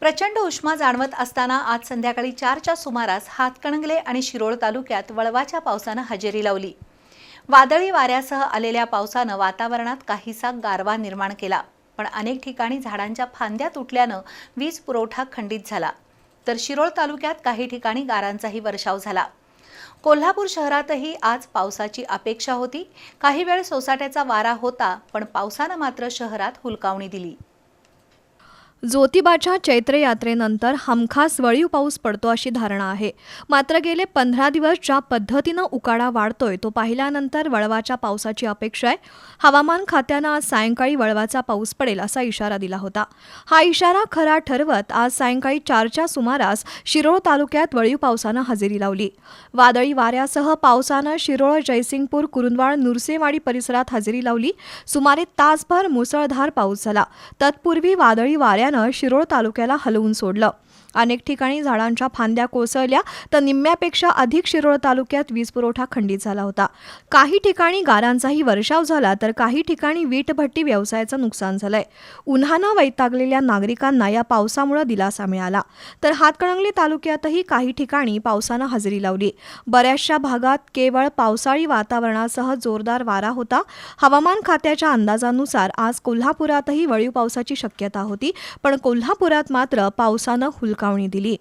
प्रचंड उष्मा जाणवत असताना आज संध्याकाळी चारच्या सुमारास हातकणंगले आणि शिरोळ तालुक्यात वळवाच्या पावसानं हजेरी लावली. वादळी वाऱ्यासह आलेल्या पावसानं वातावरणात काहीसा गारवा निर्माण केला पण अनेक ठिकाणी झाडांच्या फांद्या तुटल्यानं वीज पुरवठा खंडित झाला. तर शिरोळ तालुक्यात काही ठिकाणी गारांचाही वर्षाव झाला. कोल्हापूर शहरातही आज पावसाची अपेक्षा होती. काही वेळ सोसाट्याचा वारा होता पण पावसानं मात्र शहरात हुलकावणी दिली. ज्योतिबाच्या चैत्र यात्रेनंतर हमखास वळीव पाऊस पडतो अशी धारणा आहे. मात्र गेले पंधरा दिवस ज्या पद्धतीनं उकाडा वाढतोय तो पाहिल्यानंतर वळवाच्या पावसाची अपेक्षा आहे. हवामान खात्यानं आज सायंकाळी वळवाचा पाऊस पडेल असा इशारा दिला होता. हा इशारा खरा ठरवत आज सायंकाळी चारच्या सुमारास शिरोळ तालुक्यात वळीव पावसानं हजेरी लावली. वादळी वाऱ्यासह पावसानं शिरोळ जयसिंगपूर कुरुंदवाड नुरसेवाडी परिसरात हजेरी लावली. सुमारे तासभर मुसळधार पाऊस झाला. तत्पूर्वी वादळी वाऱ्या वाऱ्यानं शिरोळ तालुक्याला हलवून सोडलं. अनेक ठिकाणी झाडांच्या फांद्या कोसळल्या तर निम्म्यापेक्षा अधिक शिरोळ तालुक्यात वीज पुरवठा खंडित झाला होता. काही ठिकाणी गारांचाही वर्षाव झाला तर काही ठिकाणी वीटभट्टी व्यवसायाचं नुकसान झालंय. उन्हानं वैतागलेल्या नागरिकांना या पावसामुळे दिलासा मिळाला. तर हातकणंगले तालुक्यातही काही ठिकाणी पावसानं हजेरी लावली. बऱ्याचशा भागात केवळ पावसाळी वातावरणासह जोरदार वारा होता. हवामान खात्याच्या अंदाजानुसार आज कोल्हापुरातही वळीव पावसाची शक्यता होती. पण कोल्हापुरात मात्र पावसानं चमकावणी दिली